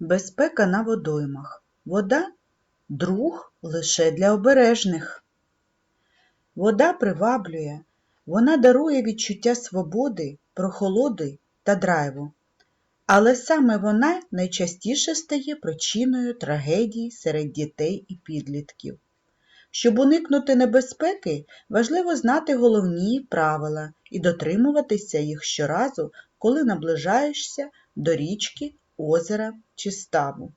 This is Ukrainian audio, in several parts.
Безпека на водоймах. Вода – друг лише для обережних. Вода приваблює, вона дарує відчуття свободи, прохолоди та драйву. Але саме вона найчастіше стає причиною трагедій серед дітей і підлітків. Щоб уникнути небезпеки, важливо знати головні правила і дотримуватися їх щоразу, коли наближаєшся до річки, озера чи ставу.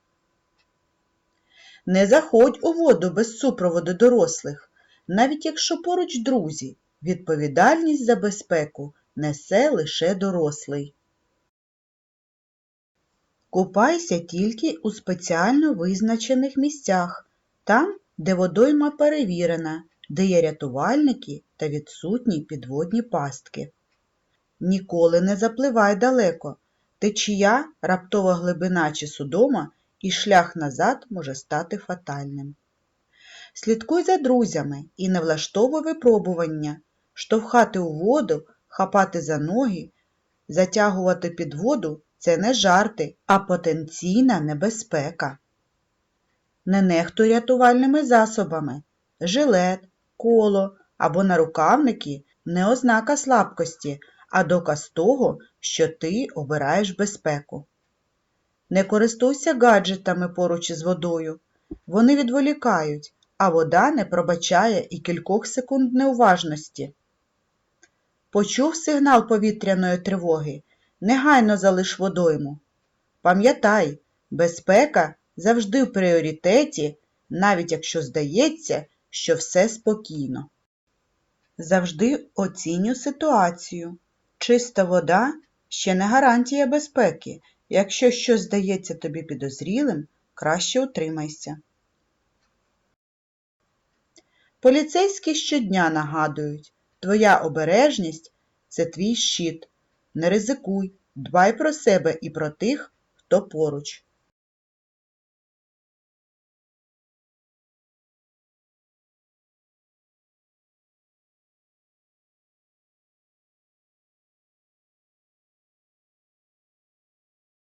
Не заходь у воду без супроводу дорослих, навіть якщо поруч друзі, відповідальність за безпеку несе лише дорослий. Купайся тільки у спеціально визначених місцях, там, де водойма перевірена, де є рятувальники та відсутні підводні пастки. Ніколи не запливай далеко. Течія, раптова глибина чи судома, і шлях назад може стати фатальним. Слідкуй за друзями і не влаштовуй випробування, штовхати у воду, хапати за ноги, затягувати під воду – це не жарти, а потенційна небезпека. Не нехтуй рятувальними засобами. Жилет, коло або нарукавники – не ознака слабкості, а доказ того, що ти обираєш безпеку. Не користуйся гаджетами поруч із водою. Вони відволікають, а вода не пробачає і кількох секунд неуважності. Почув сигнал повітряної тривоги, негайно залиш водойму. Пам'ятай, безпека завжди в пріоритеті, навіть якщо здається, що все спокійно. Завжди оцінюй ситуацію. Чиста вода ще не гарантія безпеки. Якщо щось здається тобі підозрілим, краще утримайся. Поліцейські щодня нагадують, твоя обережність – це твій щит. Не ризикуй, дбай про себе і про тих, хто поруч.